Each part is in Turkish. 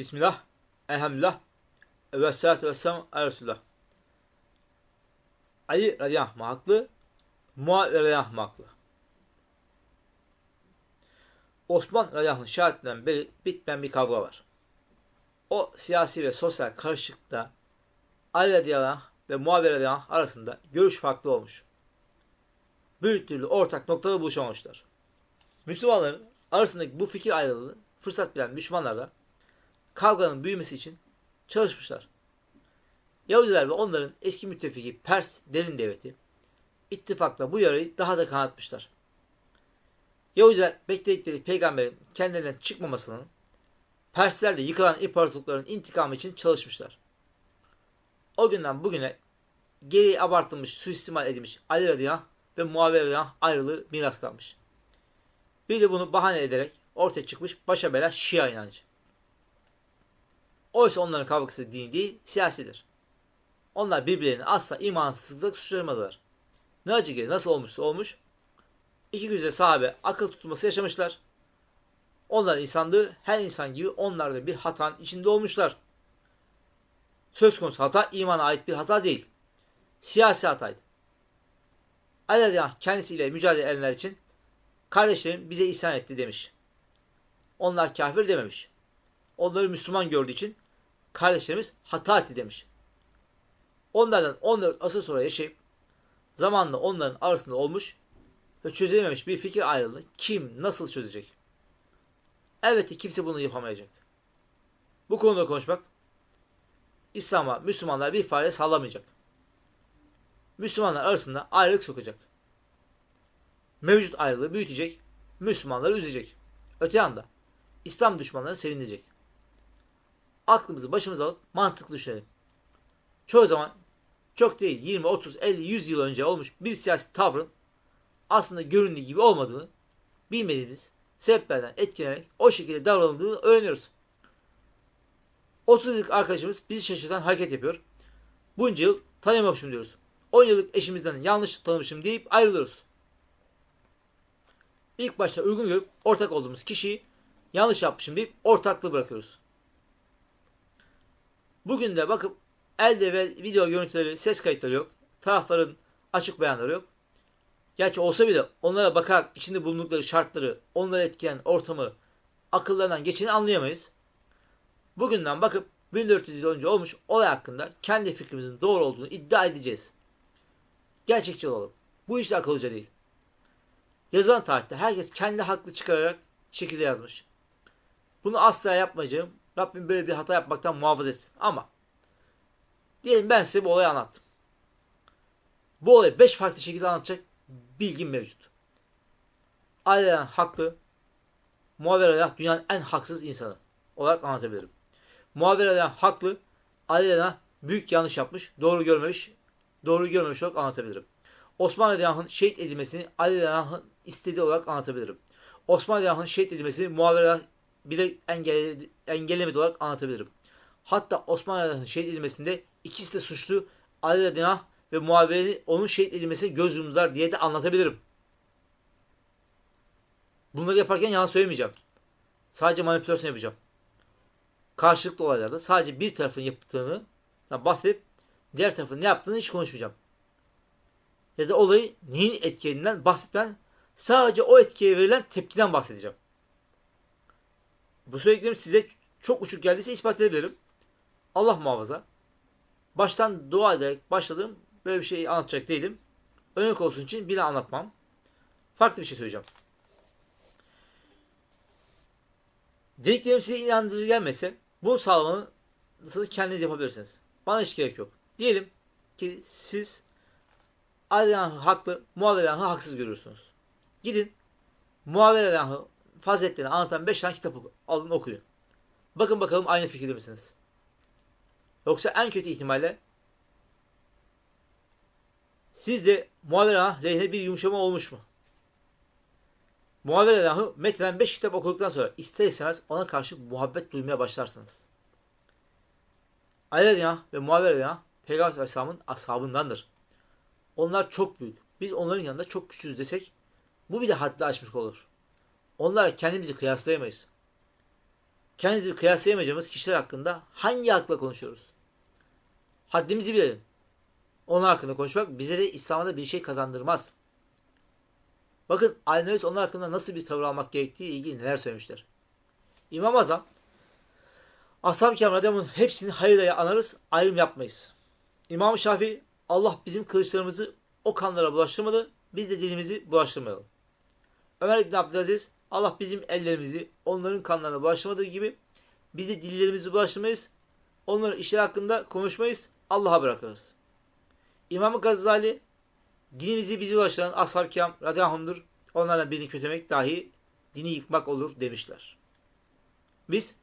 Bismillah, elhamdülillah, ve salatu ve selamu ala Resulullah. Ali radıyallahu anh haklı, Muaviye radıyallahu anh haklı? Osman radıyallahu anh şahitinden beri bitmeyen bir kavga var. O siyasi ve sosyal karışıklıkta Ali radıyallahu anh ve Muaviye radıyallahu anh arasında görüş farklı olmuş. Bir türlü ortak noktada buluşamamışlar. Müslümanların arasındaki bu fikir ayrılığı fırsat bilen Müslümanlar da kavganın büyümesi için çalışmışlar. Yahudiler ve onların eski müttefiki Pers derin devleti ittifakla bu yarayı daha da kanatmışlar. Yahudiler bekledikleri peygamberin kendilerinden çıkmamasının Perslerle yıkılan imparatorlukların intikamı için çalışmışlar. O günden bugüne geri abartılmış, suistimal edilmiş Ali radıyallahu ve Muaviye radıyallahu ayrılığı miras kalmış. Bir de bunu bahane ederek ortaya çıkmış başa bela Şia inancı. Oysa onların kavgası dini değil, siyasidir. Onlar birbirlerini asla imansızlıkla suçlamadılar. Ne acı ki nasıl olmuşsa olmuş, iki güzel sahabe akıl tutulması yaşamışlar. Onlar insanlığı her insan gibi onlar da bir hatanın içinde olmuşlar. Söz konusu hata imana ait bir hata değil. Siyasi hataydı. Ali kendisiyle mücadele edenler için kardeşlerim bize isyan etti demiş. Onlar kafir dememiş. Onları Müslüman gördüğü için kardeşlerimiz hata etti demiş. Onlardan 14 asır sonra yaşayıp zamanla onların arasında olmuş ve çözülememiş bir fikir ayrılığı kim nasıl çözecek? Elbette kimse bunu yapamayacak. Bu konuda konuşmak İslam'a Müslümanlar bir fayda sağlamayacak. Müslümanlar arasında ayrılık sokacak. Mevcut ayrılığı büyütecek, Müslümanları üzecek. Öte yanda İslam düşmanları sevinecek. Aklımızı başımıza alıp mantıklı düşünelim. Çoğu zaman çok değil 20, 30, 50, 100 yıl önce olmuş bir siyasi tavrın aslında göründüğü gibi olmadığını bilmediğimiz sebeplerden etkilenerek o şekilde davranıldığını öğreniyoruz. 30 yıllık arkadaşımız bizi şaşırtan hareket yapıyor. Bunca yıl tanıyamamışım diyoruz. 10 yıllık eşimizden yanlış tanımışım deyip ayrılıyoruz. İlk başta uygun görüp ortak olduğumuz kişiyi yanlış yapmışım deyip ortaklığı bırakıyoruz. Bugün de bakıp elde ve video görüntüleri, ses kayıtları yok. Tarafların açık beyanları yok. Gerçi olsa bile onlara bakarak içinde bulundukları şartları, onları etkileyen ortamı akıllarından geçeni anlayamayız. Bugünden bakıp 1400 yıl önce olmuş olay hakkında kendi fikrimizin doğru olduğunu iddia edeceğiz. Gerçekçi olalım. Bu iş de akıllıca değil. Yazılan tarihte herkes kendi haklı çıkararak şekilde yazmış. Bunu asla yapmayacağım. Rabbim böyle bir hata yapmaktan muhafaza etsin. Ama diyelim ben size bu olayı anlattım. Bu olayı 5 farklı şekilde anlatacak bilgim mevcut. Ailen haklı. Muaviye dünyanın en haksız insanı olarak anlatabilirim. Muaviye haklı. Ailen büyük yanlış yapmış. Doğru görmemiş. Doğru görmemiş olarak anlatabilirim. Osman Radıyallahu şehit edilmesini Ali Radıyallahu istediği olarak anlatabilirim. Osman Radıyallahu şehit edilmesini Muaviye bile engelle, engellemedi olarak anlatabilirim. Hatta Osman Radıyallahu şehit edilmesinde ikisi de suçlu Ali Radıyallahu ve Muaviye'nin onun şehit edilmesine göz yumdular diye de anlatabilirim. Bunları yaparken yalan söylemeyeceğim. Sadece manipülasyon yapacağım. Karşılıklı olaylarda sadece bir tarafın yaptığını bahsedip diğer tarafın ne yaptığını hiç konuşmayacağım. Ya da olayı neyin etkilediğinden bahsetmeden sadece o etkiye verilen tepkiden bahsedeceğim. Bu söylediklerim size çok uçuk geldiyse ispat edebilirim. Allah muhafaza. Baştan dua ederek başladım. Böyle bir şey anlatacak değilim. Örnek olsun için bile anlatmam. Farklı bir şey söyleyeceğim. Dediklerim size inandırıcı gelmese bu sağlamanızı kendiniz yapabilirsiniz. Bana hiç gerek yok. Diyelim ki siz Ali'den haklı, Muaviye'den haksız görüyorsunuz. Gidin Muaviye'den faziletlerini anlatan 5 tane kitap alın okuyun. Bakın bakalım aynı fikirde misiniz? Yoksa en kötü ihtimalle sizde Muaviye lehine bir yumuşama olmuş mu? Muaviye Allah'ı metnen 5 kitap okuduktan sonra ister istemez ona karşı muhabbet duymaya başlarsınız. Radiyallahu ve Muaviye Radiyallahu Peygamber Aleyhisselam'ın ashabındandır. Onlar çok büyük. Biz onların yanında çok küçüğüz desek bu bile haddi aşmış olur. Onlara kendimizi kıyaslayamayız. kendimizi kıyaslayamayacağımız kişiler hakkında hangi hakla konuşuyoruz? Haddimizi bilelim. Onlar hakkında konuşmak bize de İslam'da bir şey kazandırmaz. Bakın Alimlerimiz onlar hakkında nasıl bir tavır almak gerektiği ilgili neler söylemişler. İmam Azam Ashab-ı Kiram hepsini hayırla anarız, ayrım yapmayız. İmam Şafii Allah bizim kılıçlarımızı o kanlara bulaştırmadı, biz de dilimizi bulaştırmayalım. Ömer İbn Abdülaziz Allah bizim ellerimizi onların kanlarına bulaştırmadığı gibi biz de dillerimizi bulaştırmayız, onların işleri hakkında konuşmayız, Allah'a bırakırız. İmam Gazali dinimizi bizi ulaştıran ashab-ı kiram radıyallahu onlardan birini kötülemek dahi dini yıkmak olur demişler. Biz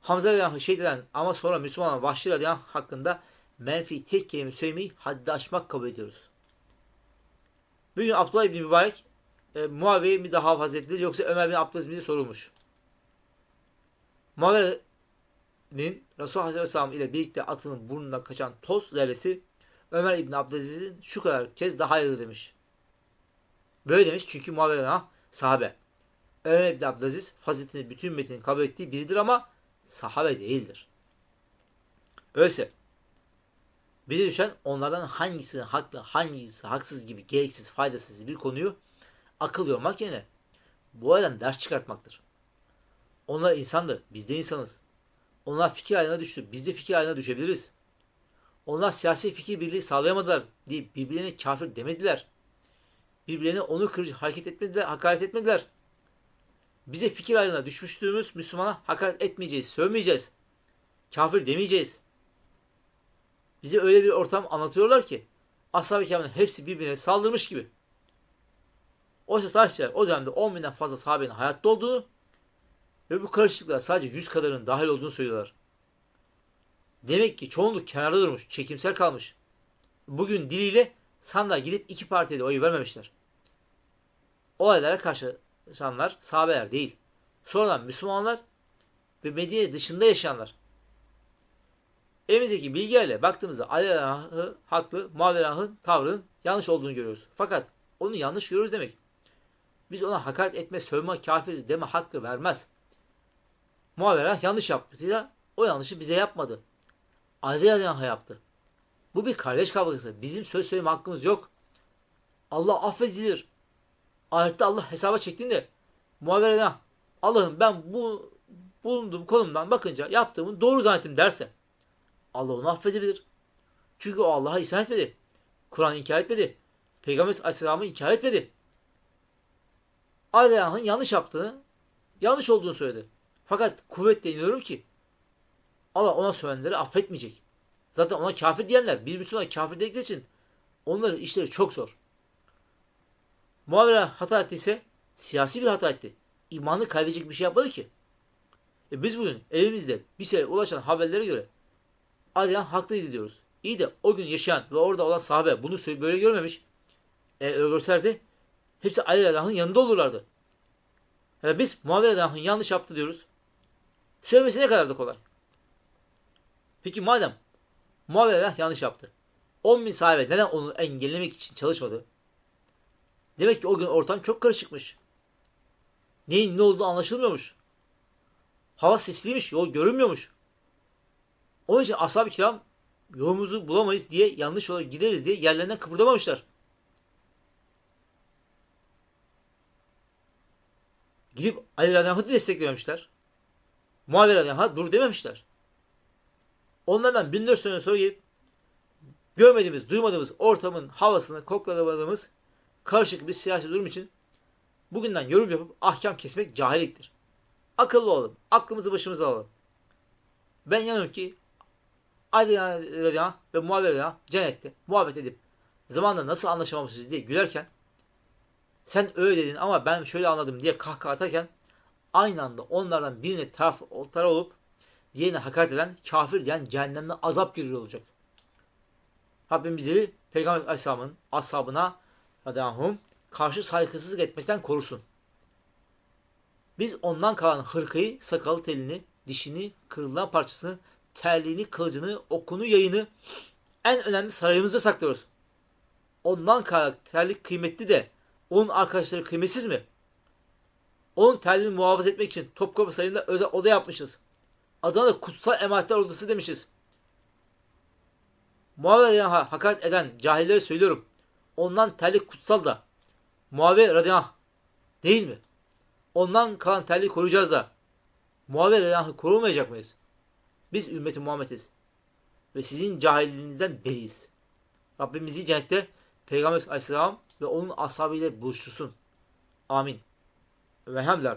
Hamza radıyallahu şehit eden ama sonra Müslüman olan Vahşi radıyallahu hakkında menfi tek kelime söylemeyi haddi aşmak kabul ediyoruz. Bugün Abdullah İbni Mübarek e, Muaviye mi daha hazretleri yoksa Ömer bin Abdülaziz mi sorulmuş. Muaviye'nin Resulullah Aleyhisselam ile birlikte atının burnundan kaçan toz zerresi Ömer İbni Abdülaziz'in şu kadar kez daha hayırlı demiş. Böyle demiş çünkü Muaviye sahabe. Ömer İbni Abdülaziz faziletini bütün ümmetinin kabul ettiği biridir ama sahabe değildir. Öyleyse bize düşen onlardan hangisi haklı, hangisi haksız gibi gereksiz, faydasız bir konuyu akıl yormak yerine bu olaydan ders çıkartmaktır. Onlar insandır, biz de insanız. Onlar fikir haline düştü, biz de fikir haline düşebiliriz. Onlar siyasi fikir birliği sağlayamadılar deyip birbirlerine kafir demediler. Birbirlerine onu kırıcı hareket etmediler, hakaret etmediler. Bize fikir ayrılığına düşmüştüğümüz Müslümana hakaret etmeyeceğiz, sövmeyeceğiz. Kafir demeyeceğiz. Bize öyle bir ortam anlatıyorlar ki ashab-ı hepsi birbirine saldırmış gibi. Oysa tarihçiler o dönemde 10 binden fazla sahabenin hayatta olduğunu ve bu karışıklıklar sadece 100 kadarının dahil olduğunu söylüyorlar. Demek ki çoğunluk kenarda durmuş, çekimsel kalmış. Bugün diliyle sandığa gidip iki partiye de oy vermemişler. Olaylara karşı insanlar sahabeler değil. Sonradan Müslümanlar ve Medine dışında yaşayanlar. Elimizdeki bilgilerle baktığımızda Ali haklı, Muaviye Allah'ın tavrının yanlış olduğunu görüyoruz. Fakat onu yanlış görüyoruz demek. Biz ona hakaret etme, sövme, kafir deme hakkı vermez. Muaviye yanlış yaptı. O yanlışı bize yapmadı. Ali Allah'a yaptı. Bu bir kardeş kavgası. Bizim söz söyleme hakkımız yok. Allah affedilir. Ayette Allah hesaba çektiğinde muhabereden Allah'ım ben bu bulunduğum konumdan bakınca yaptığımı doğru zannettim derse Allah onu affedebilir. Çünkü o Allah'a isyan etmedi. Kur'an'ı inkar etmedi. Peygamber Aleyhisselam'ı inkar etmedi. Allah'ın yanlış yaptığını, yanlış olduğunu söyledi. Fakat kuvvetle inanıyorum ki Allah ona söylenenleri affetmeyecek. Zaten ona kafir diyenler bir Müslüman kafir dedikleri için onların işleri çok zor. Muaviye hata ettiyse siyasi bir hata etti. İmanı kaybedecek bir şey yapmadı ki. E biz bugün elimizde bir şeye ulaşan haberlere göre Aliyan haklıydı diyoruz. İyi de o gün yaşayan ve orada olan sahabe bunu böyle görmemiş. E, öyle hepsi Ali Allah'ın yanında olurlardı. Yani biz Muaviye Allah'ın yanlış yaptı diyoruz. Söylemesi ne kadar da kolay. Peki madem Muaviye Allah yanlış yaptı. 10 bin sahabe neden onu engellemek için çalışmadı? Demek ki o gün ortam çok karışıkmış. Neyin ne olduğu anlaşılmıyormuş. Hava sisliymiş, yol görünmüyormuş. Onun için ashab-ı kiram yolumuzu bulamayız diye yanlış yola gideriz diye yerlerinden kıpırdamamışlar. Gidip Ali Radyanha'yı desteklememişler. Muaviye Radyanha'ya dur dememişler. Onlardan 1400 sene sonra gelip görmediğimiz, duymadığımız ortamın havasını koklamadığımız karışık bir siyasi durum için bugünden yorum yapıp ahkam kesmek cahilliktir. Akıllı olalım. Aklımızı başımıza alalım. Ben yanıyorum ki Ali Radyan ve Muaviye Radyan cennette muhabbet edip zamanla nasıl anlaşamamışız diye gülerken sen öyle dedin ama ben şöyle anladım diye kahkaha atarken aynı anda onlardan birine taraf, taraf olup diğerine hakaret eden kafir diyen cehennemde azap giriyor olacak. Rabbim bizi Peygamber Aleyhisselam'ın ashabına radıyallahu karşı saygısızlık etmekten korusun. Biz ondan kalan hırkayı, sakalı telini, dişini, kırılan parçasını, terliğini, kılıcını, okunu, yayını en önemli sarayımızda saklıyoruz. Ondan kalan terlik kıymetli de onun arkadaşları kıymetsiz mi? Onun terliğini muhafaza etmek için Topkapı Sarayı'nda özel oda yapmışız. Adına da kutsal emanetler odası demişiz. Muaviye Radyanah'a hakaret eden cahillere söylüyorum. Ondan terlik kutsal da. Muaviye Radyanah değil mi? Ondan kalan terliği koruyacağız da. Muaviye Radyanah'ı korumayacak mıyız? Biz ümmeti Muhammed'iz. Ve sizin cahilliğinizden beriyiz. Rabbimizi cennette Peygamber Aleyhisselam ve onun ashabıyla buluştursun. Amin. Velhamdülillah.